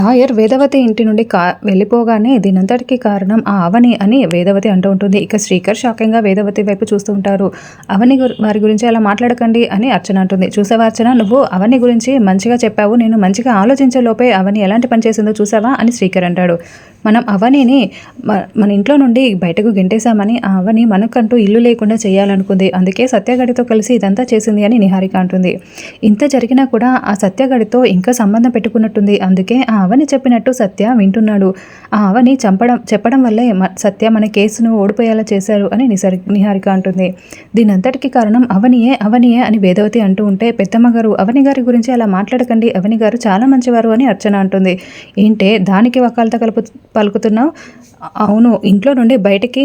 Lawyer Vedavathi ఇంటి నుండి కా వెళ్ళిపోగానే దీనంతటికి కారణం ఆ అవని అని వేదవతి అంటూ ఉంటుంది. ఇక శ్రీకర్ షాకింగ్గా వేదవతి వైపు చూస్తూ ఉంటారు. అవని గురి- వారి గురించి అలా మాట్లాడకండి అని అర్చన అంటుంది. చూసావా అర్చన? నువ్వు అవని గురించి మంచిగా చెప్పావు. నేను మంచిగా ఆలోచించే లోపే అవని ఎలాంటి పని చేసిందో చూసావా అని శ్రీకర్ అంటాడు. మనం అవనిని మన ఇంట్లో నుండి బయటకు గెంటేశామని ఆ అవని మనకంటూ ఇల్లు లేకుండా చేయాలనుకుంది. అందుకే సత్యగడితో కలిసి ఇదంతా చేసింది అని నిహారిక అంటుంది. ఇంత జరిగినా కూడా ఆ సత్యగడితో ఇంకా సంబంధం పెట్టుకున్నట్టుంది. అందుకే ఆ అవని చెప్పినట్టు సత్య వింటున్నాడు. ఆ అవని చంపడం చెప్పడం వల్లే సత్య మన కేసును ఓడిపోయేలా చేశారు అని నిసరి నిహారిక అంటుంది. దీనంతటికి కారణం అవనియే అవనియే అని వేదవతి అంటూ ఉంటే పెద్దమ్మ గారు అవని గారి గురించి అలా మాట్లాడకండి. అవని గారు చాలా మంచివారు అని అర్చన అంటుంది. ఏంటే దానికి వకాలత కలుపు పలుకుతున్నావు? అవును ఇంట్లో నుండి బయటికి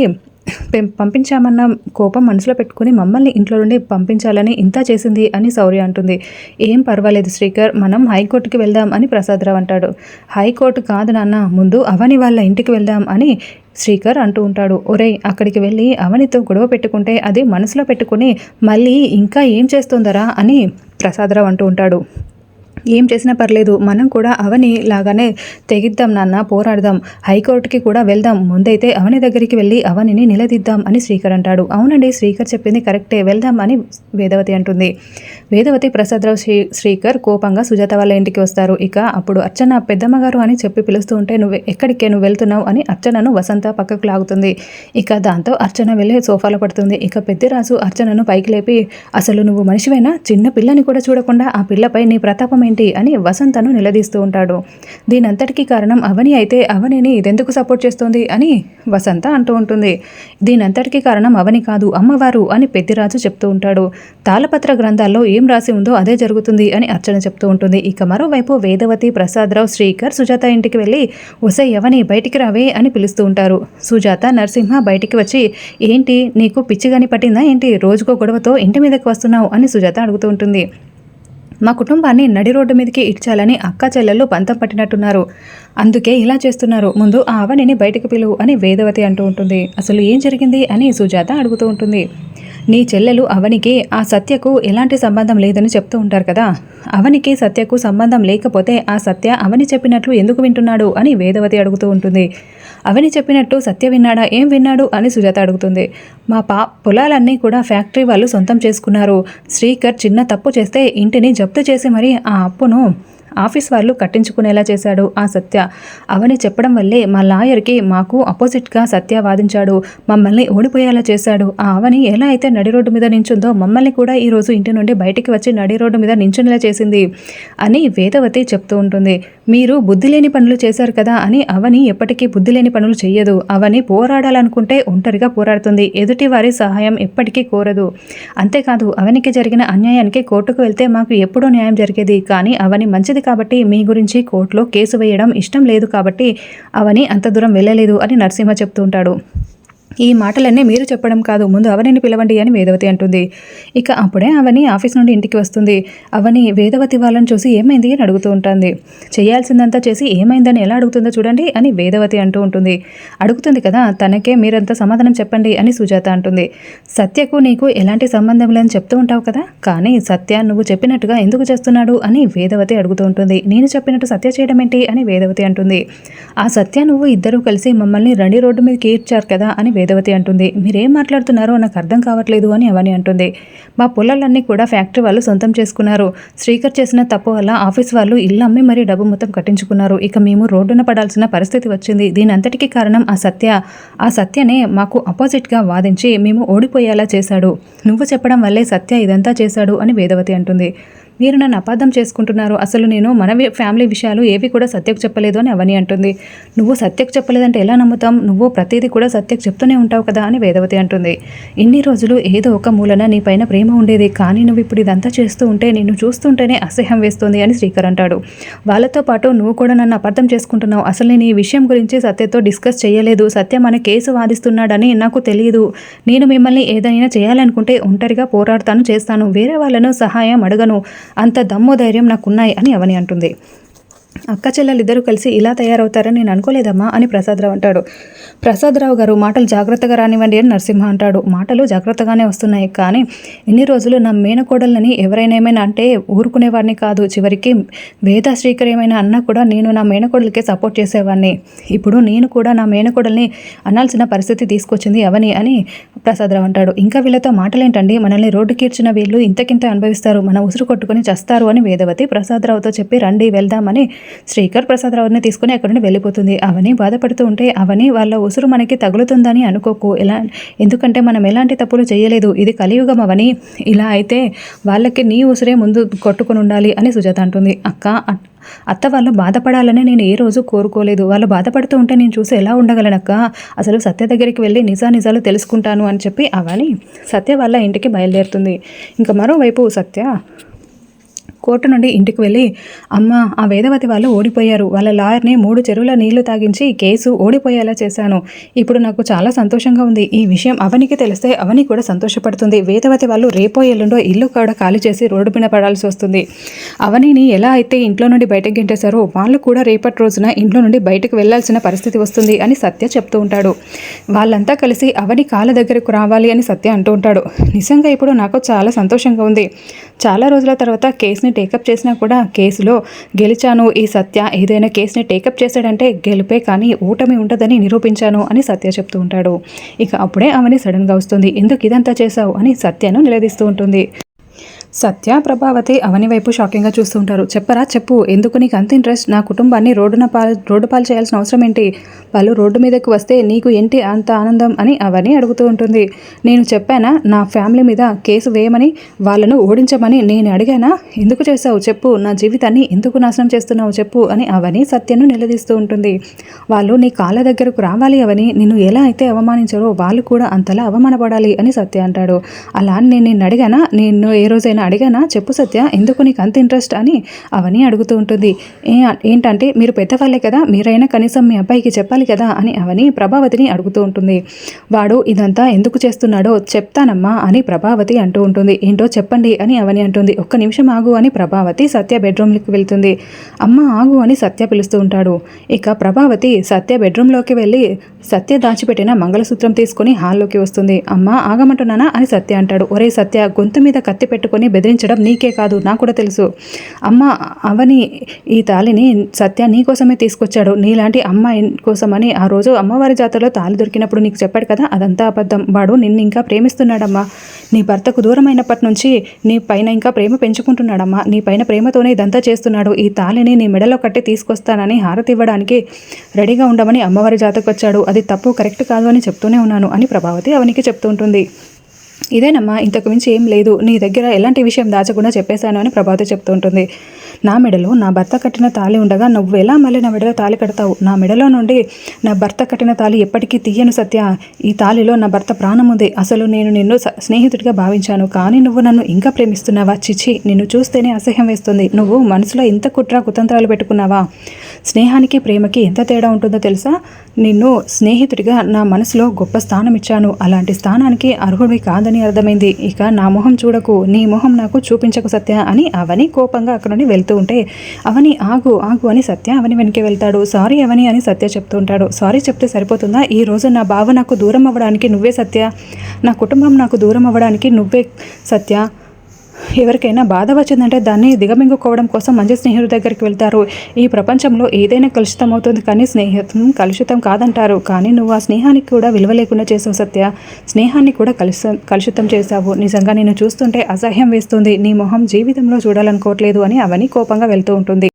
పంపించామన్న కోపం మనసులో పెట్టుకుని మమ్మల్ని ఇంట్లో నుండి పంపించాలని ఇంత చేసింది అని శౌర్య అంటుంది. ఏం పర్వాలేదు శ్రీకర్ మనం హైకోర్టుకి వెళ్దాం అని ప్రసాదరావు అంటాడు. హైకోర్టు కాదు నాన్న ముందు అవని వాళ్ళ ఇంటికి వెళ్దాం అని శ్రీకర్ అంటూ ఉంటాడు. ఒరేయ్ అక్కడికి వెళ్ళి అవనితో గొడవ పెట్టుకుంటే అది మనసులో పెట్టుకుని మళ్ళీ ఇంకా ఏం చేస్తుందరా అని ప్రసాదరావు అంటూ ఉంటాడు. ఏం చేసినా పర్లేదు మనం కూడా అవని లాగానే తెగిద్దాం నాన్న పోరాడదాం. హైకోర్టుకి కూడా వెళ్దాం. ముందైతే అవని దగ్గరికి వెళ్ళి అవనిని నిలదీద్దాం అని శ్రీకర్ అంటాడు. అవునండి శ్రీకర్ చెప్పింది కరెక్టే వెళ్దాం అని వేదవతి అంటుంది. వేదవతి ప్రసాదరావు శ్రీ శ్రీకర్ కోపంగా సుజాత వాళ్ళ ఇంటికి వస్తారు. ఇక అప్పుడు అర్చన పెద్దమ్మ గారు అని చెప్పి పిలుస్తూ ఉంటే నువ్వు ఎక్కడికే నువ్వు వెళ్తున్నావు అని అర్చనను వసంత పక్కకు లాగుతుంది. ఇక దాంతో అర్చన వెళ్ళి సోఫాలో పడుతుంది. ఇక పెద్దరాజు అర్చనను పైకి లేపి అసలు నువ్వు మనిషివైనా? చిన్న పిల్లని కూడా చూడకుండా ఆ పిల్లపై నీ ప్రతాపం ఏంటి? అని వసంతను నిలదీస్తూ ఉంటాడు. దీనంతటికీ కారణం అవని అయితే అవనిని ఇదెందుకు సపోర్ట్ చేస్తుంది అని వసంత అంటూ ఉంటుంది. దీనంతటికీ కారణం అవని కాదు అమ్మవారు అని పెద్దిరాజు చెప్తూ ఉంటాడు. తాళపత్ర గ్రంథాల్లో ఏం రాసి ఉందో అదే జరుగుతుంది అని అర్చన చెప్తూ ఉంటుంది. ఇక మరోవైపు వేదవతి ప్రసాదరావు శ్రీకర్ సుజాత ఇంటికి వెళ్ళి ఒసే అవని బయటికి రావే అని పిలుస్తూ ఉంటారు. సుజాత నరసింహ బయటికి వచ్చి ఏంటి నీకు పిచ్చిగాని పట్టిందా? ఏంటి రోజుకో గొడవతో ఇంటి మీదకి వస్తున్నావు? అని సుజాత అడుగుతూ ఉంటుంది. మా కుటుంబాన్ని నడి రోడ్డు మీదకి ఇడ్చాలని అక్క చెల్లెళ్ళు పంతం పట్టినట్టున్నారు. అందుకే ఇలా చేస్తున్నారు. ముందు ఆ అవనిని బయటకు పిలువు అని వేదవతి అంటూ ఉంటుంది. అసలు ఏం జరిగింది అని సుజాత అడుగుతూ ఉంటుంది. నీ చెల్లెలు అవనికి ఆ సత్యకు ఎలాంటి సంబంధం లేదని చెప్తూ ఉంటారు కదా. అవనికి సత్యకు సంబంధం లేకపోతే ఆ సత్య అవని చెప్పినట్లు ఎందుకు వింటున్నాడు అని వేదవతి అడుగుతూ ఉంటుంది. అవని చెప్పినట్టు సత్య విన్నాడా? ఏం విన్నాడు? అని సుజాత అడుగుతుంది. మా పా పొలాలన్నీ కూడా ఫ్యాక్టరీ వాళ్ళు సొంతం చేసుకున్నారు. శ్రీకర్ చిన్న తప్పు చేస్తే ఇంటిని జప్తు చేసి మరి ఆ అప్పును ఆఫీస్ వాళ్ళు కట్టించుకునేలా చేశాడు ఆ సత్య. అవని చెప్పడం వల్లే మా లాయర్కి మాకు అపోజిట్గా సత్య వాదించాడు. మమ్మల్ని ఓడిపోయేలా చేశాడు. ఆ అవని ఎలా అయితే నడి రోడ్డు మీద నించుందో మమ్మల్ని కూడా ఈ రోజు ఇంటి నుండి బయటికి వచ్చి నడి రోడ్డు మీద నించునేలా చేసింది అని వేదవతి చెప్తూ ఉంటుంది. మీరు బుద్ధి లేని పనులు చేశారు కదా అని అవని ఎప్పటికీ బుద్ధి లేని పనులు చేయదు అవని పోరాడాలనుకుంటే ఒంటరిగా పోరాడుతుంది. ఎదుటి వారి సహాయం ఎప్పటికీ కోరదు. అంతేకాదు అవనికి జరిగిన అన్యాయానికి కోర్టుకు వెళ్తే మాకు ఎప్పుడూ న్యాయం జరిగేది. కానీ అవని మంచిది కాబట్టి మీ గురించి కోర్టులో కేసు వేయడం ఇష్టం లేదు కాబట్టి అవని అంత దూరం వెళ్ళలేదు అని నరసింహ చెప్తుంటాడు ఈ మాటలన్నీ మీరు చెప్పడం కాదు ముందు అవనిని పిలవండి అని వేదవతి అంటుంది. ఇక అప్పుడే అవని ఆఫీస్ నుండి ఇంటికి వస్తుంది. అవని వేదవతి వాళ్ళని చూసి ఏమైంది అని అడుగుతూ ఉంటుంది. చేయాల్సిందంతా చేసి ఏమైందని ఎలా అడుగుతుందో చూడండి అని వేదవతి అంటూ ఉంటుంది. అడుగుతుంది కదా తనకే మీరంతా సమాధానం చెప్పండి అని సుజాత అంటుంది. సత్యకు నీకు ఎలాంటి సంబంధం లేదని చెప్తూ ఉంటావు కదా కానీ సత్య నువ్వు చెప్పినట్టుగా ఎందుకు చేస్తున్నాడు అని వేదవతి అడుగుతూ ఉంటుంది. నేను చెప్పినట్టు సత్య చేయడం ఏంటి అని వేదవతి అంటుంది. ఆ సత్య నువ్వు ఇద్దరూ కలిసి మమ్మల్ని రండి రోడ్డు మీదకి ఈడ్చారు కదా అని వేదవతి అంటుంది. మీరేం మాట్లాడుతున్నారో నాకు అర్థం కావట్లేదు అని అవని అంటుంది. మా పొలాలన్నీ కూడా ఫ్యాక్టరీ వాళ్ళు సొంతం చేసుకున్నారు. శ్రీకర్ చేసిన తప్పు వల్ల ఆఫీస్ వాళ్ళు ఇల్లు అమ్మి మరీ డబ్బు మొత్తం కట్టించుకున్నారు. ఇక మేము రోడ్డున పడాల్సిన పరిస్థితి వచ్చింది. దీని అంతటికీ కారణం ఆ సత్య. ఆ సత్యనే మాకు అపోజిట్గా వాదించి మేము ఓడిపోయేలా చేశాడు. నువ్వు చెప్పడం వల్లే సత్య ఇదంతా చేశాడు అని వేదవతి అంటుంది. మీరు నన్ను అపార్థం చేసుకుంటున్నారు. అసలు నేను మన ఫ్యామిలీ విషయాలు ఏవి కూడా సత్యకు చెప్పలేదు అని అవని అంటుంది. నువ్వు సత్యకు చెప్పలేదంటే ఎలా నమ్ముతాం? నువ్వు ప్రతిదీ కూడా సత్యకు చెప్తూనే ఉంటావు కదా అని వేదవతి అంటుంది. ఇన్ని రోజులు ఏదో ఒక మూలన నీ పైన ప్రేమ ఉండేది. కానీ నువ్వు ఇప్పుడు ఇదంతా చేస్తూ ఉంటే నిన్ను చూస్తుంటేనే అసహ్యం వేస్తుంది అని శ్రీకర్ అంటాడు. వాళ్ళతో పాటు నువ్వు కూడా నన్ను అపార్థం చేసుకుంటున్నావు. అసలు నేను ఈ విషయం గురించి సత్యతో డిస్కస్ చేయలేదు. సత్య మన కేసు వాదిస్తున్నాడని నాకు తెలియదు నేను మిమ్మల్ని ఏదైనా చేయాలనుకుంటే ఒంటరిగా పోరాడతాను చేస్తాను. వేరే వాళ్ళను సహాయం అడగను. అంత దమ్ము ధైర్యం నాకున్నాయి అని అవని అంటుంది. అక్క చెల్లెలిద్దరూ కలిసి ఇలా తయారవుతారని నేను అనుకోలేదమ్మా అని ప్రసాదరావు అంటాడు. ప్రసాదరావు గారు మాటలు జాగ్రత్తగా రానివ్వండి అని నరసింహ అంటాడు. మాటలు జాగ్రత్తగానే వస్తున్నాయి కానీ ఇన్ని రోజులు నా మేనకోడళ్ళని ఎవరైనా ఏమైనా అంటే ఊరుకునేవాడిని కాదు. చివరికి వేద శ్రీకర్ ఏమైనా అన్నా కూడా నేను నా మేనకోడలకే సపోర్ట్ చేసేవాడిని. ఇప్పుడు నేను కూడా నా మేనకోడల్ని అనాల్సిన పరిస్థితి తీసుకొచ్చింది అవని అని ప్రసాదరావు అంటాడు. ఇంకా వీళ్ళతో మాటలేంటండి? మనల్ని రోడ్డుకి ఇచ్చిన వీళ్ళు ఇంతకింత అనుభవిస్తారు. మన ఉసురు కొట్టుకుని చస్తారు అని వేదవతి ప్రసాదరావుతో చెప్పి రండి వెళ్దామని శ్రీకర్ ప్రసాదరావుని తీసుకుని అక్కడి నుండి వెళ్ళిపోతుంది. అవని బాధపడుతూ ఉంటే అవని వాళ్ళ ఉసురు మనకి తగులుతుందని అనుకోకు. ఎలా ఎందుకంటే మనం ఎలాంటి తప్పులు చేయలేదు. ఇది కలియుగం అవని. ఇలా అయితే వాళ్ళకి నీ ఉసురే ముందు కొట్టుకుని ఉండాలి అని సుజాత అంటుంది. అక్క అత్త వాళ్ళు బాధపడాలని నేను ఏ రోజు కోరుకోలేదు. వాళ్ళు బాధపడుతూ ఉంటే నేను చూసి ఎలా ఉండగలనక్క అసలు సత్య దగ్గరికి వెళ్ళి నిజా నిజాలు తెలుసుకుంటాను అని చెప్పి అవని సత్య వాళ్ళ ఇంటికి బయలుదేరుతుంది. ఇంకా మరోవైపు సత్య కోర్టు నుండి ఇంటికి వెళ్ళి అమ్మ ఆ వేదవతి వాళ్ళు ఓడిపోయారు. వాళ్ళ లాయర్ని మూడు చెరువుల నీళ్ళు తాగించి కేసు ఓడిపోయేలా చేశాను. ఇప్పుడు నాకు చాలా సంతోషంగా ఉంది. ఈ విషయం అవనికి తెలిస్తే అవని కూడా సంతోషపడుతుంది. వేదవతి వాళ్ళు రేపో ఎల్లుండో ఇల్లు కూడా ఖాళీ చేసి రోడ్డు పైన పడాల్సి వస్తుంది. అవనిని ఎలా అయితే ఇంట్లో నుండి బయటకు గెంటేశారో వాళ్ళు కూడా రేపటి రోజున ఇంట్లో నుండి బయటకు వెళ్ళాల్సిన పరిస్థితి వస్తుంది అని సత్య చెప్తూ ఉంటాడు. వాళ్ళంతా కలిసి అవని కాళ్ళ దగ్గరకు రావాలి అని సత్య అంటూ ఉంటాడు. నిజంగా ఇప్పుడు నాకు చాలా సంతోషంగా ఉంది. చాలా రోజుల తర్వాత కేసుని టేకప్ చేసినా కూడా కేసులో గెలిచాను ఈ సత్య ఏదైనా కేసుని టేకప్ చేశాడంటే గెలిపే కానీ ఓటమి ఉండదని నిరూపించాను అని సత్య చెప్తూ ఉంటాడు. ఇక అప్పుడే ఆమెని సడన్గా వస్తుంది. ఎందుకు ఇదంతా చేశావు? అని సత్యను నిలదీస్తూ ఉంటుంది. సత్య ప్రభావతి అవని వైపు షాకింగ్గా చూస్తూ ఉంటారు. చెప్పరా? చెప్పు. ఎందుకు నీకు అంత ఇంట్రెస్ట్ నా కుటుంబాన్ని రోడ్డున పాలు రోడ్డు పాలు చేయాల్సిన అవసరం ఏంటి? వాళ్ళు రోడ్డు మీదకు వస్తే నీకు ఏంటి అంత ఆనందం అని అవని అడుగుతూ ఉంటుంది. నేను చెప్పానా? నా ఫ్యామిలీ మీద కేసు వేయమని వాళ్ళను ఓడించమని నేను అడిగానా? ఎందుకు చేశావు? చెప్పు. నా జీవితాన్ని ఎందుకు నాశనం చేస్తున్నావు? చెప్పు అని అవని సత్యను నిలదీస్తూ ఉంటుంది. వాళ్ళు నీ కాళ్ళ దగ్గరకు రావాలి అవని. నిన్ను ఎలా అయితే అవమానించారో వాళ్ళు కూడా అంతలా అవమానపడాలి అని సత్య అంటాడు. అలా అని నేను నిన్ను అడిగానా? నేను ఏ రోజైనా అడిగానా? చెప్పు సత్య ఎందుకు నీకు అంత ఇంట్రెస్ట్ అని అవని అడుగుతూ ఉంటుంది. ఏ ఏంటంటే మీరు పెద్దవాళ్ళే కదా మీరైనా కనీసం మీ అబ్బాయికి చెప్పాలి కదా అని అవని ప్రభావతిని అడుగుతూ ఉంటుంది. వాడు ఇదంతా ఎందుకు చేస్తున్నాడో చెప్తానమ్మా అని ప్రభావతి అంటూ ఉంటుంది. ఏంటో చెప్పండి అని అవని అంటుంది. ఒక్క నిమిషం ఆగు అని ప్రభావతి సత్య బెడ్రూమ్లోకి వెళ్తుంది. అమ్మ ఆగు అని సత్య పిలుస్తూ ఉంటాడు. ఇక ప్రభావతి సత్య బెడ్రూమ్లోకి వెళ్ళి సత్య దాచిపెట్టిన మంగళసూత్రం తీసుకొని హాల్లోకి వస్తుంది. అమ్మ ఆగమంటున్నానా అని సత్య అంటాడు. ఒరే సత్య గొంతు మీద కత్తి పెట్టుకొని బెదిరించడం నీకే కాదు నాకు కూడా తెలుసు. అమ్మ అవని ఈ తాళిని సత్య నీ కోసమే తీసుకొచ్చాడు. నీలాంటి అమ్మాయి కోసమని ఆ రోజు అమ్మవారి జాతరలో తాళి దొరికినప్పుడు నీకు చెప్పాడు కదా అదంతా అబద్ధం. వాడు నిన్ను ఇంకా ప్రేమిస్తున్నాడమ్మా. నీ భర్తకు దూరమైనప్పటి నుంచి నీ పైన ఇంకా ప్రేమ పెంచుకుంటున్నాడమ్మా. నీ పైన ప్రేమతోనే ఇదంతా చేస్తున్నాడు. ఈ తాళిని నీ మెడలో కట్టి తీసుకొస్తానని హారతి ఇవ్వడానికి రెడీగా ఉండమని అమ్మవారి జాతకు వచ్చాడు అది తప్పు కరెక్ట్ కాదు అని చెప్తూనే ఉన్నాను అని ప్రభావతి అవనికి చెప్తూ ఉంటుంది. ఇదేనమ్మా ఇంతకు మించి ఏం లేదు. నీ దగ్గర ఎలాంటి విషయం దాచకుండా చెప్పేశాను అని ప్రభావతి చెప్తుంటుంది. నా మెడలో నా భర్త కట్టిన తాళి ఉండగా నువ్వు ఎలా మళ్ళీ నా మెడలో తాళి కడతావు? నా మెడలో నుండి నా భర్త కట్టిన తాళి ఎప్పటికీ తీయను సత్య. ఈ తాళిలో నా భర్త ప్రాణం ఉంది. అసలు నేను నిన్ను స్నేహితుడిగా భావించాను. కానీ నువ్వు నన్ను ఇంకా ప్రేమిస్తున్నావా? చిచి నిన్ను చూస్తేనే అసహ్యం వేస్తుంది. నువ్వు మనసులో ఇంత కుట్ర కుతంత్రాలు పెట్టుకున్నావా? స్నేహానికి ప్రేమకి ఎంత తేడా ఉంటుందో తెలుసా? నిన్ను స్నేహితుడిగా నా మనసులో గొప్ప స్థానం ఇచ్చాను అలాంటి స్థానానికి అర్హుడివి కాదని అర్థమైంది. ఇక నా మొహం చూడకు నీ మొహం నాకు చూపించకు సత్య అని అవని కోపంగా అక్కడ నుండి వెళ్తూ ఉంటే అవని ఆగు ఆగు అని సత్య అవని వెనక్కి వెళ్తాడు. సారీ అవని అని సత్య చెప్తూ ఉంటాడు. సారీ చెప్తే సరిపోతుందా? ఈ రోజు నా బావ నాకు దూరం అవ్వడానికి నువ్వే సత్య నా కుటుంబం నాకు దూరం అవ్వడానికి నువ్వే సత్య ఎవరికైనా బాధ వచ్చిందంటే దాన్ని దిగమింగుకోవడం కోసం మంచి స్నేహితుడి దగ్గరికి వెళ్తారు. ఈ ప్రపంచంలో ఏదైనా కలుషితం అవుతుంది కానీ స్నేహితం కలుషితం కాదంటారు. కానీ నువ్వు ఆ స్నేహానికి కూడా విలువ లేకుండా చేసావు సత్య. స్నేహాన్ని కూడా కలుషితం కలుషితం చేశావు. నిజంగా నేను చూస్తుంటే అసహ్యం వేస్తుంది. నీ మొహం జీవితంలో చూడాలనుకోవట్లేదు అని అవని కోపంగా వెళ్తూ ఉంటుంది.